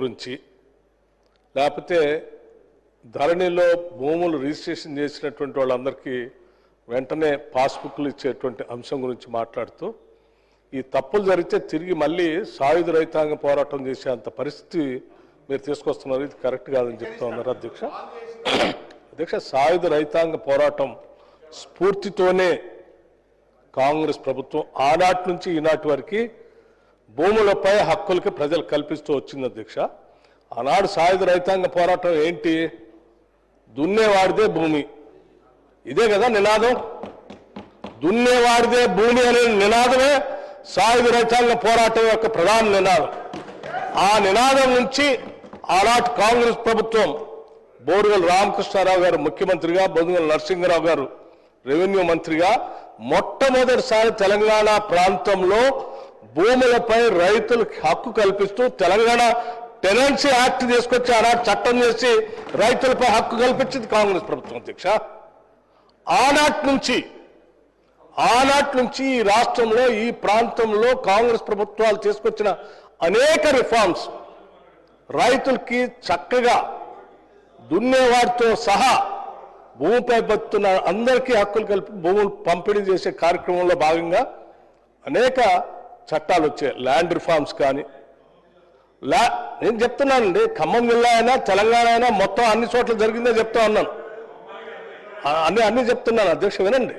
గురించి లేకపోతే ధరణిలో భూములు రిజిస్ట్రేషన్ చేసినటువంటి వాళ్ళందరికీ వెంటనే పాస్బుక్లు ఇచ్చేటువంటి అంశం గురించి మాట్లాడుతూ ఈ తప్పులు జరిగితే తిరిగి మళ్ళీ సాయుధ రైతాంగ పోరాటం చేసే అంత పరిస్థితి మీరు తీసుకొస్తున్నారు. ఇది కరెక్ట్ కాదని చెప్తా ఉన్నారు అధ్యక్ష? అధ్యక్ష సాయుధ రైతాంగ పోరాటం స్ఫూర్తితోనే కాంగ్రెస్ ప్రభుత్వం ఆనాటి నుంచి ఈనాటి వరకు భూములపై హక్కులకి ప్రజలు కల్పిస్తూ వచ్చింది అధ్యక్ష ఆనాడు సాయుధ రైతాంగ పోరాటం ఏంటి? దున్నేవాడిదే భూమి. ఇదే కదా నినాదం? దున్నేవాడిదే భూమి అనే నినాదమే సాయుధ రైతాంగ పోరాటం యొక్క ప్రధాన నినాదం. ఆ నినాదం నుంచి ఆనాటి కాంగ్రెస్ ప్రభుత్వం బోరుగల్ రామకృష్ణారావు గారు ముఖ్యమంత్రిగా బొదుగల నరసింహరావు గారు రెవెన్యూ మంత్రిగా మొట్టమొదటిసారి తెలంగాణ ప్రాంతంలో భూములపై రైతులకు హక్కు కల్పిస్తూ తెలంగాణ టెనెన్సీ యాక్ట్ తీసుకొచ్చి ఆనాడు చట్టం చేసి రైతులపై హక్కు కల్పించింది కాంగ్రెస్ ప్రభుత్వం అధ్యక్ష. ఆనాటి నుంచి ఆనాటి నుంచి ఈ రాష్ట్రంలో ఈ ప్రాంతంలో కాంగ్రెస్ ప్రభుత్వాలు తీసుకొచ్చిన అనేక రిఫార్మ్స్ రైతులకి చక్కగా దున్నేవాడితో సహా భూమిపై బతున్న అందరికీ హక్కులు కలిపి భూములు పంపిణీ చేసే కార్యక్రమంలో భాగంగా అనేక చట్టాలు వచ్చాయి ల్యాండ్ రిఫార్మ్స్ కానీ లా నేను చెప్తున్నానండి ఖమ్మం జిల్లా అయినా తెలంగాణ అయినా మొత్తం అన్ని చోట్ల జరిగిందే చెప్తా ఉన్నాను. అన్ని అన్ని చెప్తున్నాను అధ్యక్ష వినండి.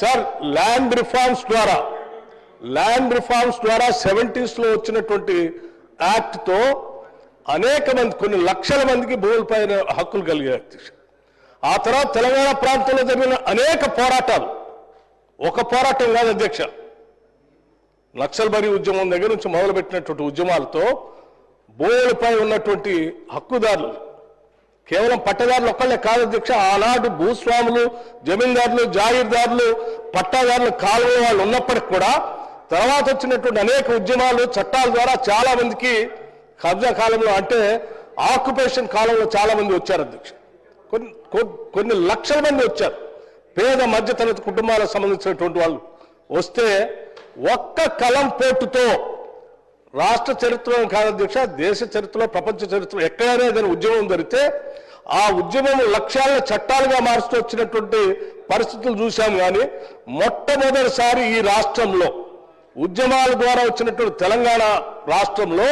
సార్ ల్యాండ్ రిఫార్మ్స్ ద్వారా ల్యాండ్ రిఫార్మ్స్ ద్వారా సెవెంటీస్లో వచ్చినటువంటి యాక్ట్తో అనేక మంది కొన్ని లక్షల మందికి భూములపైన హక్కులు కలిగాయి అధ్యక్ష. ఆ తర్వాత తెలంగాణ ప్రాంతంలో జరిగిన అనేక పోరాటాలు. ఒక పోరాటం కాదు అధ్యక్ష. నక్సల్బరీ ఉద్యమం దగ్గర నుంచి మొదలుపెట్టినటువంటి ఉద్యమాలతో భూములపై ఉన్నటువంటి హక్కుదారులు కేవలం పట్టదారులు ఒక్కళ్ళే కాదు అధ్యక్ష ఆనాడు భూస్వాములు జమీందారులు జాగీర్దారులు పట్టాదారులు కాలువ వాళ్ళు ఉన్నప్పటికి కూడా తర్వాత వచ్చినటువంటి అనేక ఉద్యమాలు చట్టాల ద్వారా చాలా మందికి కబ్జా కాలంలో అంటే ఆక్యుపేషన్ కాలంలో చాలా మంది వచ్చారు అధ్యక్ష. కొన్ని కొన్ని లక్షల మంది వచ్చారు. పేద మధ్యతరగతి కుటుంబాలకు సంబంధించినటువంటి వాళ్ళు వస్తే ఒక్క కలం పోటుతో రాష్ట్ర చరిత్రలో కాదు అధ్యక్ష దేశ చరిత్రలో ప్రపంచ చరిత్రలో ఎక్కడైనా ఏదైనా ఉద్యమం జరిగితే ఆ ఉద్యమం లక్ష్యాలను చట్టాలుగా మారుస్తూ వచ్చినటువంటి పరిస్థితులు చూశాం కానీ మొట్టమొదటిసారి ఈ రాష్ట్రంలో ఉద్యమాల ద్వారా వచ్చినటువంటి తెలంగాణ రాష్ట్రంలో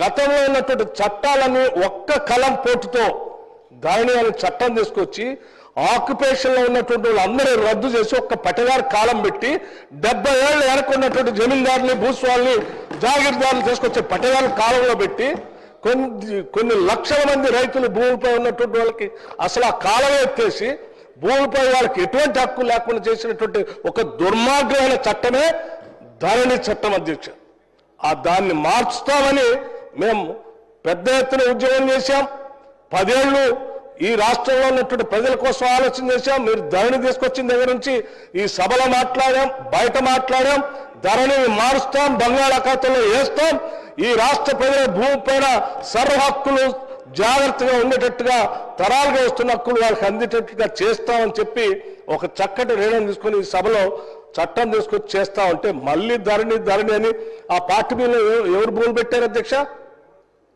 గతంలో ఉన్నటువంటి చట్టాలని ఒక్క కలం పోటుతో దాని అనే చట్టం తీసుకొచ్చి ఆక్యుపేషన్లో ఉన్నటువంటి వాళ్ళందరూ రద్దు చేసి ఒక్క పట్టదారు కాలం పెట్టి డెబ్బై ఏళ్ళు వెనకున్నటువంటి జమీందారుని భూస్వాల్ని జాగీర్దారులు తీసుకొచ్చి పట్టదారు కాలంలో పెట్టి కొన్ని కొన్ని లక్షల మంది రైతులు భూమిపై ఉన్నటువంటి వాళ్ళకి అసలు ఆ కాలం ఎత్తేసి భూమిపై వాళ్ళకి ఎటువంటి హక్కు లేకుండా చేసినటువంటి ఒక దుర్మార్గమైన చట్టమే ధరణి చట్టం అధ్యక్ష. ఆ దాన్ని మార్చుతామని మేము పెద్ద ఎత్తున ఉద్యమం చేశాం. పదేళ్ళు ఈ రాష్ట్రంలో ఉన్నటువంటి ప్రజల కోసం ఆలోచన చేశాం. మీరు ధరణి తీసుకొచ్చిన దగ్గర నుంచి ఈ సభలో మాట్లాడాం బయట మాట్లాడాం ధరణిని మారుస్తాం బంగాళాఖాతంలో వేస్తాం. ఈ రాష్ట్ర ప్రజల భూమి పైన సర్వ హక్కులు జాగ్రత్తగా ఉండేటట్టుగా తరాలుగా వస్తున్న హక్కులు వాళ్ళకి అందేటట్టుగా చేస్తామని చెప్పి ఒక చక్కటి నిర్ణయం తీసుకుని ఈ సభలో చట్టం తీసుకొచ్చి చేస్తా ఉంటే మళ్ళీ ధరణి ధరణి అని ఆ పార్టీ మీద ఎవరు భూములు పెట్టారు అధ్యక్ష?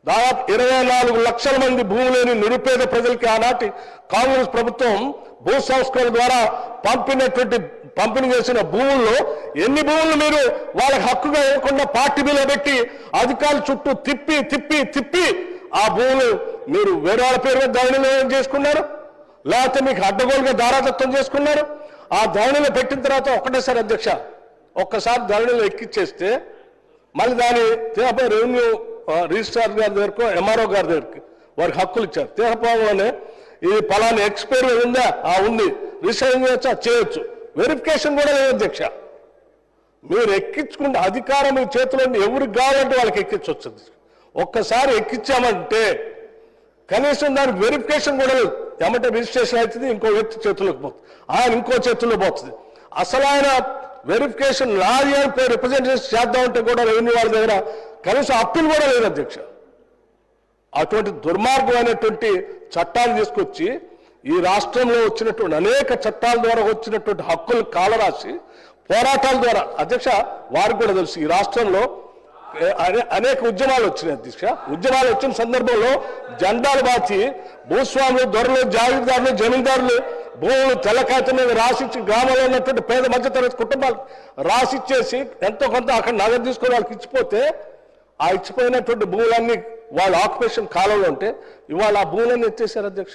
దాదాపు ఇరవై నాలుగు లక్షల మంది భూమి లేని నిరుపేద ప్రజలకి ఆనాటి కాంగ్రెస్ ప్రభుత్వం భూ సంస్కరణ ద్వారా పంపినటువంటి పంపిణీ చేసిన భూముల్లో ఎన్ని భూములు మీరు వాళ్ళకి హక్కుగా ఇవ్వకుండా పార్టీ మీద పెట్టి అధికారుల చుట్టూ తిప్పి తిప్పి తిప్పి ఆ భూములు మీరు వేరే వాళ్ళ పేరు మీద ధరణిలో చేసుకున్నారు? లేకపోతే మీకు అడ్డగోలుగా దారాదత్తం చేసుకున్నారు? ఆ ధరణిలో పెట్టిన తర్వాత ఒకటేసారి అధ్యక్ష ఒక్కసారి ధరణిలో ఎక్కిచ్చేస్తే మళ్ళీ దాని తీరపై రెవెన్యూ రిజిస్ట్రార్ గారి దగ్గరకు ఎంఆర్ఓ గారి దగ్గరికి వారికి హక్కులు ఇచ్చారు. తీరపోగానే ఇది పలానా ఎక్స్పైరీ ఉందా? ఆ ఉంది. రిజిస్ట్రేషన్ చేయొచ్చా? చేయొచ్చు. వెరిఫికేషన్ కూడా లేదు అధ్యక్ష. మీరు ఎక్కించుకుంటే అధికారం మీ చేతిలో ఎవరికి కావాలంటే వాళ్ళకి ఎక్కించవచ్చు ఒక్కసారి ఎక్కించామంటే కనీసం దానికి వెరిఫికేషన్ కూడా లేదు. ఏమంటే రిజిస్ట్రేషన్ అవుతుంది ఇంకో వ్యక్తి చేతుల్లోకి పోతుంది. ఆయన ఇంకో చేతుల్లో పోతుంది. అసలు ఆయన వెరిఫికేషన్ నాది అని రిప్రజెంటేషన్ చేద్దామంటే కూడా రెవెన్యూ వాళ్ళ దగ్గర కనీసం అప్పీల్ కూడా లేదు అధ్యక్ష. అటువంటి దుర్మార్గమైనటువంటి చట్టాలు తీసుకొచ్చి ఈ రాష్ట్రంలో వచ్చినటువంటి అనేక చట్టాల ద్వారా వచ్చినటువంటి హక్కులు కాలరాసి పోరాటాల ద్వారా అధ్యక్ష వారికి కూడా తెలుసు ఈ రాష్ట్రంలో అనే- అనేక ఉద్యమాలు వచ్చినాయి అధ్యక్ష. ఉద్యమాలు వచ్చిన సందర్భంలో జెండాలు బాచి భూస్వాములు దొరలు జాగీర్దారులు జమీందారులు భూములు తెల్లకాయత మీద రాసిచ్చి గ్రామంలో ఉన్నటువంటి పేద మధ్యతరగతి కుటుంబాలు రాసిచ్చేసి ఎంతో కొంత అక్కడ నగదు తీసుకొని వాళ్ళకి ఇచ్చిపోతే ఆ ఇచ్చిపోయినటువంటి భూములన్నీ వాళ్ళ ఆక్యుపేషన్ కాలంలో ఉంటే ఇవాళ ఆ భూములన్నీ ఎత్తేసారు అధ్యక్ష?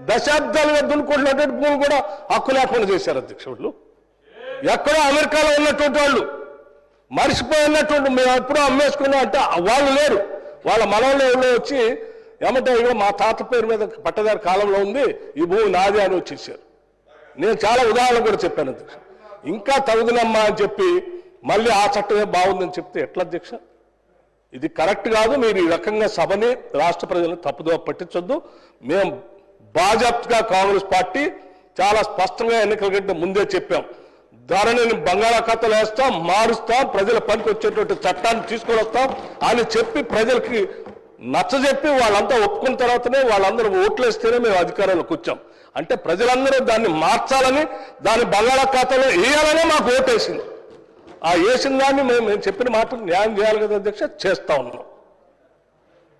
దశాబ్దాలుగా దున్నుకుంటున్నటువంటి భూములు కూడా హక్కు లేకుండా చేశారు అధ్యక్ష వాళ్ళు. ఎక్కడో అమెరికాలో ఉన్నటువంటి వాళ్ళు మరిచిపోయినటువంటి మేము ఎప్పుడో అమ్మేసుకున్నాం అంటే వాళ్ళు లేరు. వాళ్ళ మనవలో ఎవరో వచ్చి ఏమంటే ఇగో మా తాత పేరు మీద పట్టదారి కాలంలో ఉంది ఈ భూమి నాది అని వచ్చేసారు. నేను చాలా ఉదాహరణ కూడా చెప్పాను అధ్యక్ష. ఇంకా తగుదనమ్మా అని చెప్పి మళ్ళీ ఆ చట్టమే బాగుందని చెప్తే ఎట్లా అధ్యక్ష? ఇది కరెక్ట్ కాదు మీరు ఈ రకంగా సభని రాష్ట్ర ప్రజలను తప్పుదో పట్టించొద్దు. మేము బాజాప్తగా కాంగ్రెస్ పార్టీ చాలా స్పష్టంగా ఎన్నికల కంటే ముందే చెప్పాం. ధరణిని బంగాళాఖాతాలు వేస్తాం మారుస్తాం ప్రజల పనికి వచ్చేటువంటి చట్టాన్ని తీసుకొని వస్తాం అని చెప్పి ప్రజలకి నచ్చజెప్పి వాళ్ళంతా ఒప్పుకున్న తర్వాతనే వాళ్ళందరూ ఓట్లు వేస్తేనే మేము అధికారంలోకి వచ్చాం. అంటే ప్రజలందరూ దాన్ని మార్చాలని దాన్ని బంగాళాఖాతాలో వేయాలనే మాకు ఓటేసింది. ఆ వేసిన దాన్ని మేము మేము చెప్పిన మాట న్యాయం చేయాలి కదా అధ్యక్ష? చేస్తా ఉన్నాం.